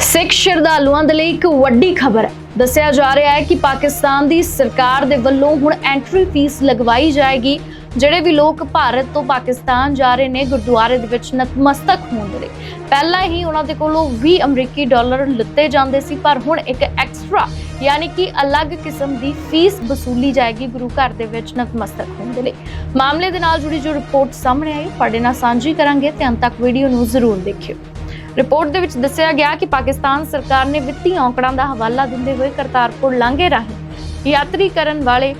ਸਿੱਖ ਸ਼ਰਧਾਲੂਆਂ ਦੇ ਲਈ ਇੱਕ ਵੱਡੀ ਖਬਰ ਹੈ। ਦੱਸਿਆ ਜਾ ਰਿਹਾ ਹੈ ਕਿ ਪਾਕਿਸਤਾਨ ਦੀ ਸਰਕਾਰ ਦੇ ਵੱਲੋਂ ਹੁਣ ਐਂਟਰੀ ਫੀਸ ਲਗਵਾਈ ਜਾਏਗੀ, ਜਿਹੜੇ ਵੀ ਲੋਕ ਭਾਰਤ ਤੋਂ ਪਾਕਿਸਤਾਨ ਜਾ ਰਹੇ ਨੇ, ਗੁਰਦੁਆਰੇ ਦੇ ਵਿੱਚ ਨਤਮਸਤਕ ਹੋਣ ਦੇ ਲਈ। ਪਹਿਲਾਂ ਹੀ ਉਹਨਾਂ ਦੇ ਕੋਲੋਂ 20 ਅਮਰੀਕੀ ਡਾਲਰ ਲਿੱਤੇ ਜਾਂਦੇ ਸੀ, ਪਰ ਹੁਣ ਇੱਕ ਐਕਸਟਰਾ ਯਾਨੀ ਕਿ ਅਲੱਗ ਕਿਸਮ ਦੀ ਫੀਸ ਵਸੂਲੀ ਜਾਏਗੀ ਗੁਰੂ ਘਰ ਦੇ ਵਿੱਚ ਨਤਮਸਤਕ ਹੋਣ ਦੇ ਲਈ। ਮਾਮਲੇ ਦੇ ਨਾਲ ਜੁੜੀ ਜੋ ਰਿਪੋਰਟ ਸਾਹਮਣੇ ਆਈ, ਤੁਹਾਡੇ ਨਾਲ ਸਾਂਝੀ ਕਰਾਂਗੇ, ਤੇ ਅੰਤ ਤੱਕ ਵੀਡੀਓ ਨੂੰ ਜ਼ਰੂਰ ਦੇਖਿਓ। ਰਿਪੋਰਟ ਦੇ ਵਿੱਚ ਦੱਸਿਆ ਗਿਆ ਕਿ ਪਾਕਿਸਤਾਨ ਸਰਕਾਰ ਨੇ ਵਿੱਤੀ ਔਕੜਾਂ ਦਾ ਹਵਾਲਾ ਦਿੰਦੇ ਹੋਏ ਕਰਤਾਰਪੁਰ ਲਾਂਘੇ ਰਾਹੀਂ ਯਾਤਰੀ ਕਰਨ ਵਾਲੇ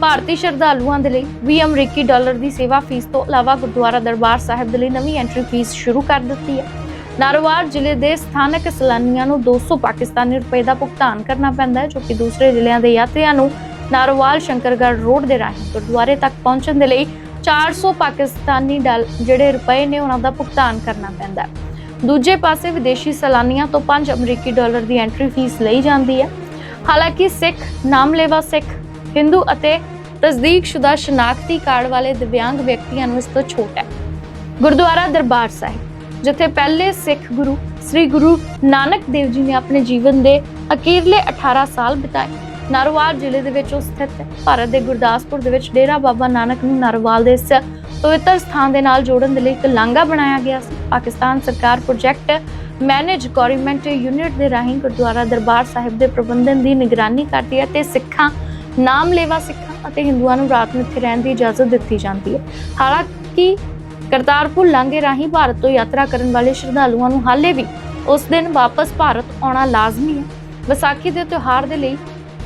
ਭਾਰਤੀ ਸ਼ਰਧਾਲੂਆਂ ਦੇ ਲਈ 20 ਅਮਰੀਕੀ ਡਾਲਰ ਦੀ ਸੇਵਾ ਫੀਸ ਤੋਂ ਇਲਾਵਾ ਗੁਰਦੁਆਰਾ ਦਰਬਾਰ ਸਾਹਿਬ ਦੇ ਲਈ ਨਵੀਂ ਐਂਟਰੀ ਫੀਸ ਸ਼ੁਰੂ ਕਰ ਦਿੱਤੀ ਹੈ। ਨਾਰੋਵਾਰ ਜ਼ਿਲ੍ਹੇ ਦੇ ਸਥਾਨਕ ਸੈਲਾਨੀਆਂ ਨੂੰ 200 ਪਾਕਿਸਤਾਨੀ ਰੁਪਏ ਦਾ ਭੁਗਤਾਨ ਕਰਨਾ ਪੈਂਦਾ ਹੈ, ਜੋ ਕਿ ਦੂਸਰੇ ਜ਼ਿਲ੍ਹਿਆਂ ਦੇ ਯਾਤਰੀਆਂ ਨੂੰ ਨਾਰੋਵਾਲ ਸ਼ੰਕਰਗੜ੍ਹ ਰੋਡ ਦੇ ਰਾਹੀਂ ਗੁਰਦੁਆਰੇ ਤੱਕ ਪਹੁੰਚਣ ਦੇ ਲਈ 400 ਪਾਕਿਸਤਾਨੀ ਡਾਲ ਜਿਹੜੇ ਰੁਪਏ ਨੇ ਉਹਨਾਂ ਦਾ ਭੁਗਤਾਨ ਕਰਨਾ ਪੈਂਦਾ ਹੈ। ਦੂਜੇ ਪਾਸੇ ਵਿਦੇਸ਼ੀ ਸੈਲਾਨੀਆਂ ਤੋਂ 5 ਅਮਰੀਕੀ ਡਾਲਰ ਦੀ ਐਂਟਰੀ ਫੀਸ ਲਈ ਜਾਂਦੀ ਹੈ। ਹਾਲਾਂਕਿ ਸਿੱਖ, ਨਾਮਲੇਵਾ ਸਿੱਖ ਹਿੰਦੂ ਅਤੇ ਤਸਦੀਕਸ਼ੁਦਾ ਸ਼ਨਾਖਤੀ ਕਾਰਡ ਵਾਲੇ ਦਿਵਿਆਂਗ ਵਿਅਕਤੀਆਂ ਨੂੰ ਇਸ ਤੋਂ ਛੋਟ ਹੈ। ਗੁਰਦੁਆਰਾ ਦਰਬਾਰ ਸਾਹਿਬ, ਜਿੱਥੇ ਪਹਿਲੇ ਸਿੱਖ ਗੁਰੂ ਸ੍ਰੀ ਗੁਰੂ ਨਾਨਕ ਦੇਵ ਜੀ ਨੇ ਆਪਣੇ ਜੀਵਨ ਦੇ ਅਖੀਰਲੇ 18 ਸਾਲ ਬਿਤਾਏ। ਨਾਰੋਵਾਲ ਜ਼ਿਲ੍ਹੇ ਦੇ ਵਿੱਚ ਉਹ ਸਥਿਤ ਹੈ। ਭਾਰਤ ਦੇ ਗੁਰਦਾਸਪੁਰ ਦੇ ਵਿੱਚ ਡੇਰਾ ਬਾਬਾ ਨਾਨਕ ਨੂੰ ਨਾਰੋਵਾਲ ਦੇ ਇਸ ਪਵਿੱਤਰ ਸਥਾਨ ਦੇ ਨਾਲ ਜੋੜਨ ਦੇ ਲਈ ਇੱਕ ਲਾਂਘਾ ਬਣਾਇਆ ਗਿਆ ਸੀ। ਪਾਕਿਸਤਾਨ ਸਰਕਾਰ ਪ੍ਰੋਜੈਕਟ ਮੈਨੇਜ ਗਵਰਨਮੈਂਟ ਯੂਨਿਟ ਦੇ ਰਾਹੀਂ ਗੁਰਦੁਆਰਾ ਦਰਬਾਰ ਸਾਹਿਬ ਦੇ ਪ੍ਰਬੰਧਨ ਦੀ ਨਿਗਰਾਨੀ ਕਰਦੀ ਹੈ ਤੇ ਸਿੱਖਾਂ, ਨਾਮਲੇਵਾ ਸਿੱਖਾਂ ਅਤੇ ਹਿੰਦੂਆਂ ਨੂੰ ਰਾਤ ਨੂੰ ਇੱਥੇ ਰਹਿਣ ਦੀ ਇਜਾਜ਼ਤ ਦਿੱਤੀ ਜਾਂਦੀ ਹੈ। ਹਾਲਾਂਕਿ ਕਰਤਾਰਪੁਰ ਲਾਂਘੇ ਰਾਹੀਂ ਭਾਰਤ ਤੋਂ ਯਾਤਰਾ ਕਰਨ ਵਾਲੇ ਸ਼ਰਧਾਲੂਆਂ ਨੂੰ ਹਾਲੇ ਵੀ ਉਸ ਦਿਨ ਵਾਪਸ ਭਾਰਤ ਆਉਣਾ ਲਾਜ਼ਮੀ ਹੈ। ਵਿਸਾਖੀ ਦੇ ਤਿਉਹਾਰ ਦੇ ਲਈ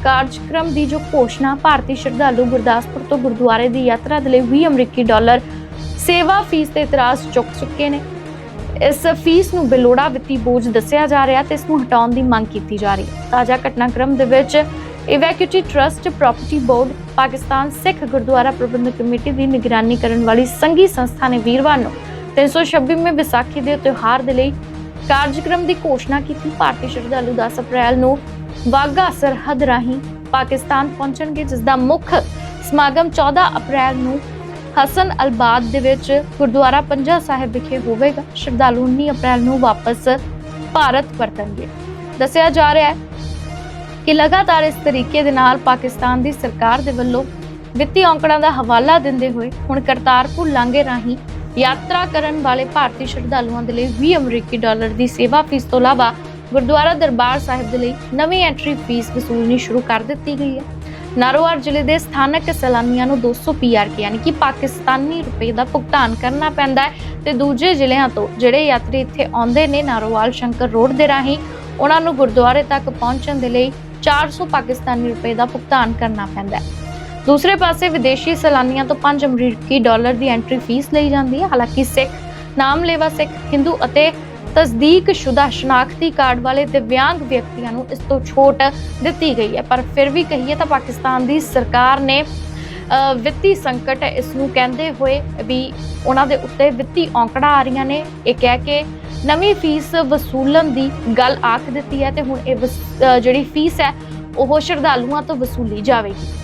ਕਾਰਜਕ੍ਰਮ ਦੀ ਜੋ ਘੋਸ਼ਣਾ ਭਾਰਤੀ ਸ਼ਰਧਾਲੂ ਗੁਰਦਾਸਪੁਰ ਤੋਂ ਗੁਰਦੁਆਰੇ ਦੀ ਯਾਤਰਾ ਦੇ ਲਈ 20 ਅਮਰੀਕੀ ਡਾਲਰ ਸੇਵਾ ਫੀਸ ਤੇ ਇਤਰਾਜ਼ ਚੁੱਕ ਚੁੱਕੇ ਨੇ। ਇਸ ਫੀਸ ਨੂੰ ਬੇਲੋੜਾ ਵਿੱਤੀ ਬੋਝ ਦੱਸਿਆ ਜਾ ਰਿਹਾ ਤੇ ਇਸ ਨੂੰ ਹਟਾਉਣ ਦੀ ਮੰਗ ਕੀਤੀ ਜਾ ਰਹੀ। ਹੈ ਤਾਜ਼ਾ ਘਟਨਾਕ੍ਰਮ ਦੇ ਵਿੱਚ evacuee trust property board Pakistan Sikh Gurdwara Prabandhak committee ਦੀ ਨਿਗਰਾਨੀ ਕਰਨ ਵਾਲੀ ਸੰਘੀ ਸੰਸਥਾ ਨੇ ਵੀਰਵਾਰ ਨੂੰ 326ਵੇਂ ਵਿਸਾਖੀ ਦੇ ਤਿਉਹਾਰ ਦੇ ਲਈ ਕਾਰਜਕ੍ਰਮ ਦੀ ਘੋਸ਼ਣਾ ਕੀਤੀ। ਭਾਰਤੀ ਸ਼ਰਧਾਲੂ 10 ਅਪ੍ਰੈਲ ਨੂੰ ਵਾਗਾ ਸਰਹੱਦ ਰਾਹੀਂ ਪਾਕਿਸਤਾਨ ਪਹੁੰਚਣਗੇ ਜਿਸ ਦਾ ਮੁੱਖ ਸਮਾਗਮ 14 ਅਪ੍ਰੈਲ ਨੂੰ ਹਸਨ ਅਲਬਾਦ ਦੇ ਵਿੱਚ ਗੁਰਦੁਆਰਾ ਪੰਜਾ ਸਾਹਿਬ ਵਿਖੇ ਹੋਵੇਗਾ। ਸ਼ਰਧਾਲੂ 19 ਅਪ੍ਰੈਲ ਨੂੰ ਵਾਪਸ ਭਾਰਤ ਪਰਤਣਗੇ। ਦੱਸਿਆ ਜਾ ਰਿਹਾ ਹੈ ਕਿ ਲਗਾਤਾਰ ਇਸ ਤਰੀਕੇ ਦੇ ਨਾਲ ਪਾਕਿਸਤਾਨ ਦੀ ਸਰਕਾਰ ਦੇ ਵੱਲੋਂ ਵਿੱਤੀ ਔਂਕੜਾਂ ਦਾ ਹਵਾਲਾ ਦਿੰਦੇ ਹੋਏ ਹੁਣ ਕਰਤਾਰਪੁਰ ਲਾਂਘੇ ਰਾਹੀਂ ਯਾਤਰਾ ਕਰਨ ਵਾਲੇ ਭਾਰਤੀ ਸ਼ਰਧਾਲੂਆਂ ਦੇ ਲਈ 20 ਅਮਰੀਕੀ ਡਾਲਰ ਦੀ ਸੇਵਾ ਫੀਸ ਤੋਂ ਇਲਾਵਾ ਗੁਰਦੁਆਰਾ ਦਰਬਾਰ ਸਾਹਿਬ ਦੇ ਲਈ ਨਵੀਂ ਐਂਟਰੀ ਫੀਸ ਵਸੂਲਣੀ ਸ਼ੁਰੂ ਕਰ ਦਿੱਤੀ ਗਈ ਹੈ। ਨਾਰੋਵਾਰ ਜ਼ਿਲ੍ਹੇ ਦੇ ਸਥਾਨਕ ਸੈਲਾਨੀਆਂ ਨੂੰ 200 ਪੀਆਰਕੇ ਯਾਨੀ ਕਿ ਪਾਕਿਸਤਾਨੀ ਰੁਪਏ ਦਾ ਭੁਗਤਾਨ ਕਰਨਾ ਪੈਂਦਾ ਹੈ ਤੇ ਦੂਜੇ ਜ਼ਿਲ੍ਹਿਆਂ ਤੋਂ ਜਿਹੜੇ ਯਾਤਰੀ ਇੱਥੇ ਆਉਂਦੇ ਨੇ ਨਾਰੋਵਾਲ ਸ਼ੰਕਰ ਰੋਡ ਦੇ ਰਾਹੀਂ, ਉਹਨਾਂ ਨੂੰ ਗੁਰਦੁਆਰੇ ਤੱਕ ਪਹੁੰਚਣ ਦੇ ਲਈ 400 ਪਾਕਿਸਤਾਨੀ ਰੁਪਏ ਦਾ ਭੁਗਤਾਨ ਕਰਨਾ ਪੈਂਦਾ ਹੈ। ਦੂਸਰੇ ਪਾਸੇ ਵਿਦੇਸ਼ੀ ਸੈਲਾਨੀਆਂ ਤੋਂ 5 ਅਮਰੀਕੀ ਡਾਲਰ ਦੀ ਐਂਟਰੀ ਫੀਸ ਲਈ ਜਾਂਦੀ ਹੈ। ਹਾਲਾਂਕਿ ਸਿੱਖ, ਨਾਮਲੇਵਾ ਸਿੱਖ, ਹਿੰਦੂ ਅਤੇ ਤਸਦੀਕਸ਼ੁਦਾ ਸ਼ਨਾਖਤੀ ਕਾਰਡ ਵਾਲੇ ਦਿਵਿਆਂਗ ਵਿਅਕਤੀਆਂ ਨੂੰ ਇਸ ਤੋਂ ਛੋਟ ਦਿੱਤੀ ਗਈ ਹੈ। ਪਰ ਫਿਰ ਵੀ ਕਹੀਏ ਤਾਂ ਪਾਕਿਸਤਾਨ ਦੀ ਸਰਕਾਰ ਨੇ ਵਿੱਤੀ ਸੰਕਟ ਇਸ ਨੂੰ ਕਹਿੰਦੇ ਹੋਏ ਵੀ ਉਹਨਾਂ ਦੇ ਉੱਤੇ ਵਿੱਤੀ ਔਂਕੜਾਂ ਆ ਰਹੀਆਂ ਨੇ। ਇਹ ਕਹਿ ਕੇ ਨਵੀਂ ਫੀਸ ਵਸੂਲਣ ਦੀ ਗੱਲ ਆਖ ਦਿੱਤੀ ਹੈ ਤੇ ਹੁਣ ਇਹ ਵਸ- ਜਿਹੜੀ ਫੀਸ ਹੈ, ਉਹ ਸ਼ਰਧਾਲੂਆਂ ਤੋਂ ਵਸੂਲੀ ਜਾਵੇਗੀ।